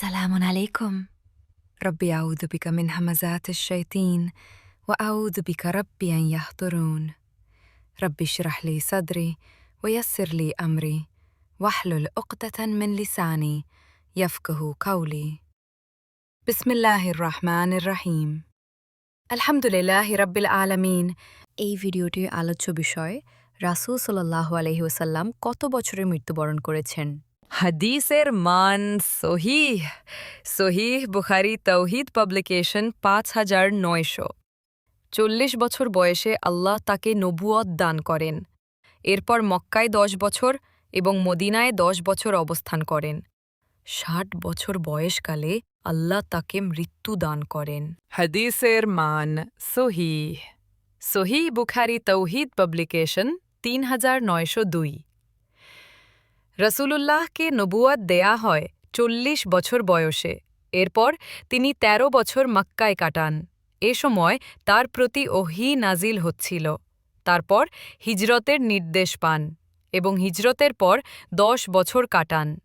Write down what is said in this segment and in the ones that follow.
سلام عليكم ربي أعوذ بك من همزات الشياطين وأعوذ بك ربي أن يحضرون ربي اشرح لي صدري ويسر لي أمري واحلل عقدة من لساني يفقه قولي بسم الله الرحمن الرحيم الحمد لله رب العالمين এই ভিডিওটির আলোচ্য বিষয় রাসূল সাল্লাল্লাহু আলাইহি ওয়াসাল্লাম কত বছরে মৃত্যুবরণ করেছেন হাদিসের মান সহিহ। সহিহ বুখারি তৌহিদ পাবলিকেশন পাঁচ হাজার নয়শো। চল্লিশ বছর বয়সে আল্লাহ তাকে নবুয়ত দান করেন। এরপর মক্কায় দশ বছর এবং মদিনায় দশ বছর অবস্থান করেন। ষাট বছর বয়সকালে আল্লাহ তাকে মৃত্যু দান করেন। হাদিসের মান সহিহ। সহি বুখারি তৌহিদ পাবলিকেশন তিন হাজার নয়শো দুই। রসুলুল্লাহকে নবুয়াত দেয়া হয় চল্লিশ বছর বয়সে। এরপর তিনি ১৩ বছর মক্কায় কাটান। এ সময় তার প্রতি ওহি নাজিল হচ্ছিল। তারপর হিজরতের নির্দেশ পান এবং হিজরতের পর দশ বছর কাটান।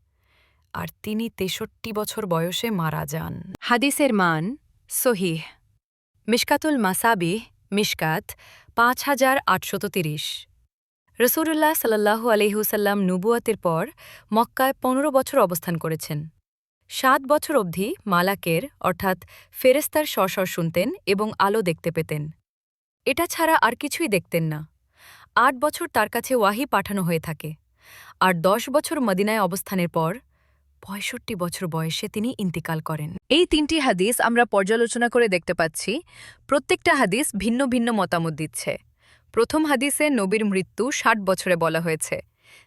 আর তিনি তেষট্টি বছর বয়সে মারা যান। হাদিসের মান সহিহ। মিশকাতুল মাসাবি মিশকাত পাঁচ হাজার আটশত তিরিশ। রসুল্লাহ সাল্লাহু আলহিহুসাল্লাম নুবুয়াতের পর মক্কায় পনেরো বছর অবস্থান করেছেন। সাত বছর অবধি মালাকের, অর্থাৎ ফেরেস্তার স্বস্বর শুনতেন এবং আলো দেখতে পেতেন। এটা ছাড়া আর কিছুই দেখতেন না। আট বছর তার কাছে ওয়াহি পাঠানো হয়ে থাকে। আর দশ বছর মদিনায় অবস্থানের পর পঁয়ষট্টি বছর বয়সে তিনি ইন্তিকাল করেন। এই তিনটি হাদিস আমরা পর্যালোচনা করে দেখতে পাচ্ছি। প্রত্যেকটা হাদিস ভিন্ন ভিন্ন মতামত দিচ্ছে। প্রথম হাদিসে নবীর মৃত্যু ষাট বছরে বলা হয়েছে,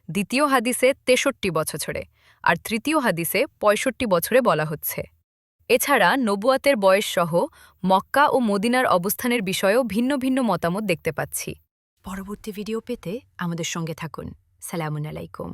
দ্বিতীয় হাদিসে তেষট্টি বছরে, আর তৃতীয় হাদিসে পঁয়ষট্টি বছরে বলা হচ্ছে। এছাড়া নবুয়াতের বয়স সহ মক্কা ও মদিনার অবস্থানের বিষয়েও ভিন্ন ভিন্ন মতামত দেখতে পাচ্ছি। পরবর্তী ভিডিও পেতে আমাদের সঙ্গে থাকুন। সালামুন আলাইকুম।